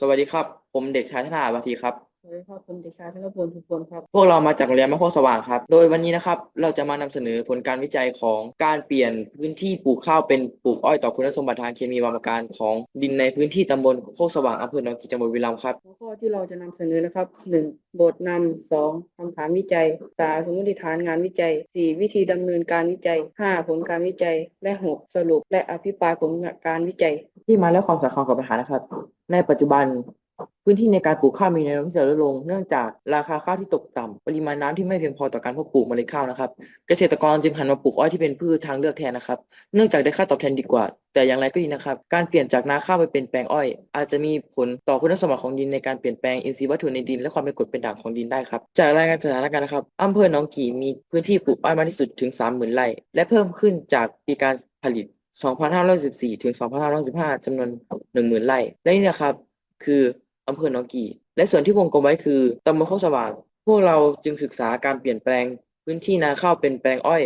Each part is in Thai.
สวัสดีครับ ผมเด็กชายธนาวัทีครับ สวัสดีครับผมเด็กชายธนพลทุกพลครับ พวกเรามาจากโรงเรียนมะโคกสว่างครับ โดยวันนี้นะครับ เราจะมานำเสนอผลการวิจัยของการเปลี่ยนพื้นที่ปลูกข้าวเป็นปลูกอ้อยต่อคุณสมบัติทางเคมีบางประการของดินในพื้นที่ตำบลโคกสว่างอำเภอหนองกีจังหวัดบุรีรัมย์ครับ หัวข้อที่เราจะนำเสนอนะครับหนึ่งบทนำสองคำถามวิจัยสามสมมติฐานงานวิจัยสี่วิธีดำเนินการวิจัยห้าผลการวิจัย และหกสรุปและอภิปรายผลการวิจัย ที่มาและความสำคัญของปัญหานะครับ ในปัจจุบัน พื้นที่ในการปลูกข้าวมีแนวโน้มที่จะลดลง เนื่องจากราคาข้าวที่ตกต่ำปริมาณน้ำที่ไม่เพียงพอต่อการเพาะปลูกเมล็ดข้าวนะครับ เกษตรกรจึงหันมาปลูกอ้อยที่เป็นพืชทางเลือกแทนนะครับ เนื่องจากได้ค่าตอบแทนดีกว่า แต่อย่างไรก็ดีนะครับ การเปลี่ยนจากนาข้าวไปเป็นแปลงอ้อย อาจจะมีผลต่อคุณสมบัติของดินในการเปลี่ยนแปลงอินทรีย์วัตถุในดินและความเป็นกรดเป็นด่างของดินได้ครับ จากรายงานสถานการณ์นะครับอำเภอหนองกี่มีพื้นที่ปลูกอ้อยมากที่สุดถึง 30,000 ไร่ และเพิ่มขึ้นจากปีการผลิต 2,514 ถึง 2,515จำนวน 10,000 ไร่ และนี่นะครับคือ อำเภอหนองกี่ และส่วนที่วงกลมไว้คือตำบลโคกสว่าง พวกเราจึงศึกษาการเปลี่ยนแปลง พื้นที่นาข้าวเป็นแปลงอ้อย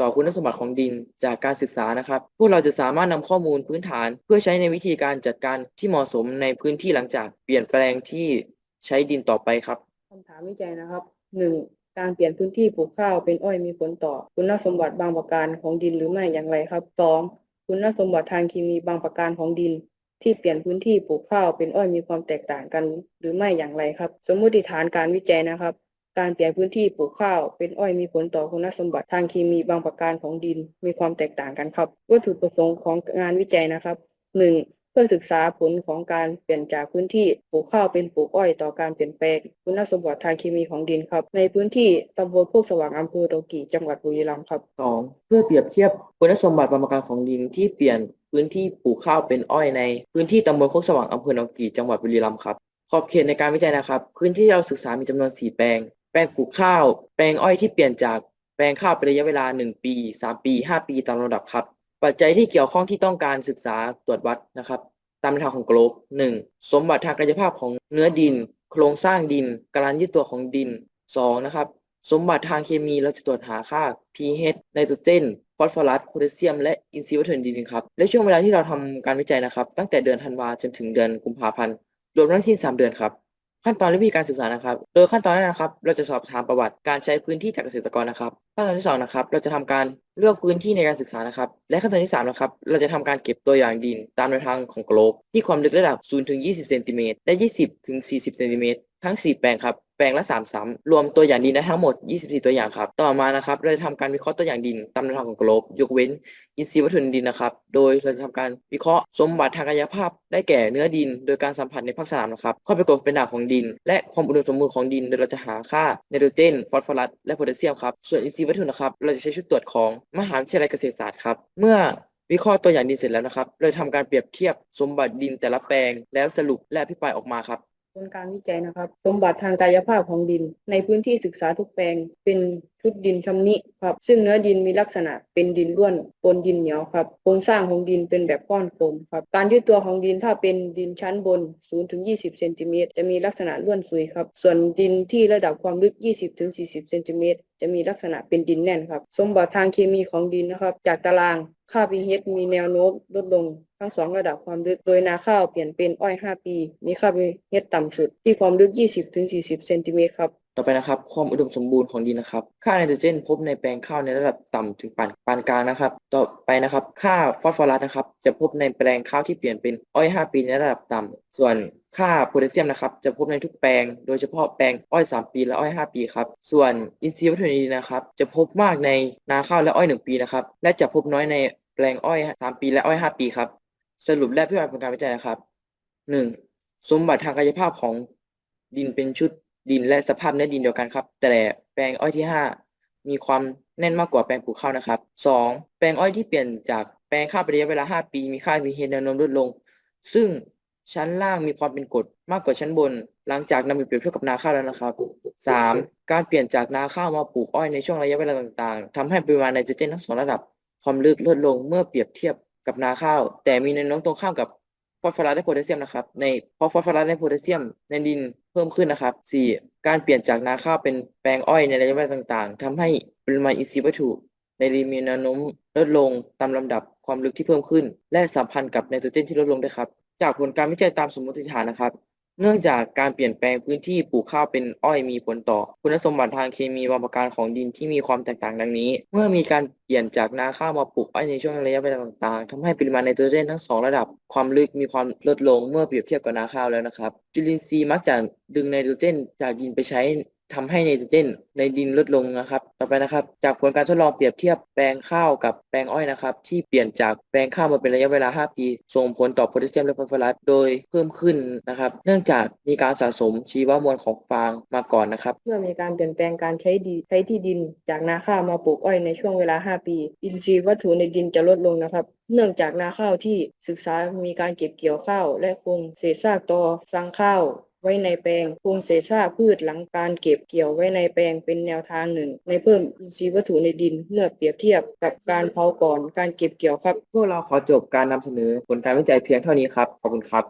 ต่อคุณสมบัติของดินจากการศึกษานะครับ พวกเราจะสามารถนำข้อมูลพื้นฐาน เพื่อใช้ในวิธีการจัดการที่เหมาะสมในพื้นที่หลังจากเปลี่ยนแปลงที่ใช้ดินต่อไปครับคำถามวิจัยนะครับหนึ่งการเปลี่ยนพื้นที่ปลูกข้าวเป็นอ้อยมีผลต่อ คุณสมบัติบางประการของดินหรือไม่อย่างไรครับสองคุณสมบัติทางเคมีบางประการของดิน ที่เปลี่ยนพื้นที่ปลูกข้าวเป็นอ้อยมีความแตกต่างกันหรือไม่อย่างไรครับ สมมติฐานการวิจัยนะครับ การเปลี่ยนพื้นที่ปลูกข้าว เป็นอ้อยมีผลต่อคุณสมบัติทางเคมีบางประการของดินมีความแตกต่างกันครับ วัตถุประสงค์ของงานวิจัยนะครับหนึ่งเพื่อศึกษาผลของการเปลี่ยนจากพื้นที่ปลูกข้าวเป็นปลูกอ้อยต่อการเปลี่ยนแปลงคุณสมบัติทางเคมีของดินครับ ในพื้นที่ตำบลโคกสว่างอำเภอโดกีจังหวัดบุรีรัมย์ครับสองเพื่อเปรียบเทียบคุณสมบัติบางประการของดินที่เปลี่ยน พื้นที่ปลูกข้าวเป็นอ้อยในพื้นที่ตำบลโคกสว่างอำเภอหนองกี่จังหวัดบุรีรัมย์ครับขอบเขตในการวิจัยนะครับ พื้นที่ที่เราศึกษามีจำนวน 4 แปลง แปลงปลูกข้าว แปลงอ้อยที่เปลี่ยนจากแปลงข้าวเป็นระยะเวลา 1 ปี 3 ปี 5 ปีตามลำดับครับ ปัจจัยที่เกี่ยวข้องที่ต้องการศึกษาตรวจวัดนะครับ ตามแนวทางของโกลบ 1. สมบัติทางกายภาพของเนื้อดิน โครงสร้างดิน การยึดตัวของดิน 2. นะครับ สมบัติทางเคมีเราจะตรวจหาค่า pH ไนโตรเจน ฟอสฟอรัสโพแทสเซียม และอินทรีย์วัตถุในดินครับ และช่วงเวลาที่เราทำการวิจัยนะครับ ตั้งแต่เดือนธันวาจนถึงเดือนกุมภาพันธ์รวมทั้งสิ้น 3 เดือนครับ ขั้นตอนและวิธีการศึกษานะครับ โดยขั้นตอนแรกนะครับ เราจะสอบถามประวัติการใช้พื้นที่จากเกษตรกรนะครับ ขั้นตอนที่สองนะครับ เราจะทำการเลือกพื้นที่ในการศึกษานะครับ และขั้นตอนที่สามนะครับ เราจะทำการเก็บตัวอย่างดิน ตามแนวทางของโกลบที่ความลึกระดับ0ถึง20เซนติเมตรและ 20ถึง40เซนติเมตร ทั้ง 4 แปลงครับ แปลงละ3ซ้ำรวมตัวอย่างดินได้ทั้งหมด 24 ตัวอย่างครับ ต่อมานะครับ เราจะทำการวิเคราะห์ตัวอย่างดินตามแนวทางของกลบ ยกเว้นอินทรีย์วัตถุในดินนะครับ โดยเราจะทำการวิเคราะห์สมบัติทางกายภาพ ได้แก่เนื้อดิน โดยการสัมผัสในภาคสนามนะครับความเป็นกรดเป็นด่างของดิน และความอุดมสมบูรณ์ของดิน โดยเราจะหาค่าไนโตรเจน ฟอสฟอรัส และโพแทสเซียมครับ ส่วนอินทรีย์วัตถุนะครับ เราจะใช้ชุดตรวจของมหาวิทยาลัยเกษตรศาสตร์ครับ เมื่อวิเคราะห์ตัวอย่างดินเสร็จแล้วนะครับเราจะทำการเปรียบเทียบสมบัติดินแต่ละแปลง แล้วสรุปและอภิปรายออกมาครับ ผลการวิจัยนะครับ สมบัติทางกายภาพของดิน ในพื้นที่ศึกษาทุกแปลง เป็นชุดดินชำนิครับ ซึ่งเนื้อดินมีลักษณะเป็นดินร่วนปนดินเหนียวครับโครงสร้างของดินเป็นแบบก้อนกลมครับ การยืดตัวของดินถ้าเป็นดินชั้นบน0ถึง20เซนติเมตรจะมีลักษณะร่วนซุยครับ ส่วนดินที่ระดับความลึก 20ถึง40เซนติเมตรจะมีลักษณะเป็นดินแน่นครับ สมบัติทางเคมีของดินนะครับ จากตารางค่า pH มีแนวโน้มลดลง ทั้งสองระดับความลึก โดยนาข้าวเปลี่ยนเป็นอ้อย 5 ปี มีค่า pH ต่ำสุด ที่ความลึก 20-40 เซนติเมตรครับ ต่อไปนะครับ ความอุดมสมบูรณ์ของดินนะครับ ค่าไนโตรเจนพบในแปลงข้าวในระดับต่ำถึงปานปานกลางนะครับ ต่อไปนะครับ ค่าฟอสฟอรัสนะครับ จะพบในแปลงข้าวที่เปลี่ยนเป็นอ้อย 5 ปีในระดับต่ำส่วนค่าโพแทสเซียมนะครับจะพบในทุกแปลง โดยเฉพาะแปลงอ้อย 3 ปีและอ้อย 5 ปีครับ ส่วนอินทรีย์วัตถุในดินนะครับ จะพบมากในนาข้าวและอ้อย 1 ปีนะครับ และจะพบน้อยในแปลงอ้อย 3 ปีและอ้อย 5 ปีครับ สรุปและพิจารณาผลการวิจัยนะครับหนึ่งสมบัติทางกายภาพของดินเป็นชุดดินและสภาพเนื้อดินเดียวกันครับ แต่แปลงอ้อยที่ห้ามีความแน่นมากกว่าแปลงปลูกข้าวนะครับสองแปลงอ้อยที่เปลี่ยนจากแปลงข้าวเป็นระยะเวลาห้าปีมีค่า pH แนวโน้มลดลง ซึ่งชั้นล่างมีความเป็นกรดมากกว่าชั้นบน หลังจากนำไปเปรียบเทียบกับนาข้าวแล้วนะครับสามการเปลี่ยนจากนาข้าวมาปลูกอ้อยในช่วงระยะเวลาต่างๆทำให้ปริมาณไนโตรเจนทั้งสองระดับความลึกลดลงเมื่อเปรียบเทียบ กับนาข้าว แต่มีแนวโน้มตรงข้ามกับฟอสฟอรัสและโพแทสเซียมนะครับ ในเพราะฟอสฟอรัสและโพแทสเซียมในดินเพิ่มขึ้นนะครับ 4. การเปลี่ยนจากนาข้าวเป็นแปลงอ้อยในระยะเวลาต่างๆทำให้ปริมาณอินทรีย์วัตถุในดินมีแนวโน้มลดลงตามลำดับความลึกที่เพิ่มขึ้น และสัมพันธ์กับไนโตรเจนที่ลดลงด้วยครับ จากผลการวิจัยตามสมมติฐานนะครับ เนื่องจากการเปลี่ยนแปลงพื้นที่ปลูกข้าวเป็นอ้อยมีผลต่อ คุณสมบัติทางเคมีบางประการของดินที่มีความแตกต่างดังนี้ เมื่อมีการเปลี่ยนจากนาข้าวมาปลูกอ้อยในช่วงระยะเวลาต่างๆทำให้ปริมาณไนโตรเจนทั้งสองระดับความลึกมีความลดลงเมื่อเปรียบเทียบกับนาข้าวแล้วนะครับจุลินทรีย์มักจะดึงไนโตรเจนจากดินไปใช้ ทำให้ไนโตรเจนในดินลดลงนะครับ ต่อไปนะครับ จากผลการทดลองเปรียบเทียบแปลงข้าวกับแปลงอ้อยนะครับ ที่เปลี่ยนจากแปลงข้าวมาเป็นระยะเวลา 5 ปี ส่งผลต่อโพแทสเซียมและฟอสฟอรัสโดยเพิ่มขึ้นนะครับ เนื่องจากมีการสะสมชีวมวลของฟางมาก่อนนะครับ เมื่อมีการเปลี่ยนแปลงการใช้ดีใช้ที่ดิน จากนาข้าวมาปลูกอ้อยในช่วงเวลา 5 ปี อินทรีย์วัตถุในดินจะลดลงนะครับเนื่องจากนาข้าวที่ศึกษามีการเก็บเกี่ยวข้าว และคงเศษซากตอสังข้าว ไว้ในแปลงคงเศษซากพืชหลังการเก็บเกี่ยวไว้ในแปลงเป็นแนวทางหนึ่ง ในเพิ่มอินทรีย์วัตถุในดินเมื่อเปรียบเทียบกับการเผาก่อนการเก็บเกี่ยวครับ พวกเราขอจบการนำเสนอผลการวิจัยเพียงเท่านี้ครับ ขอบคุณครับ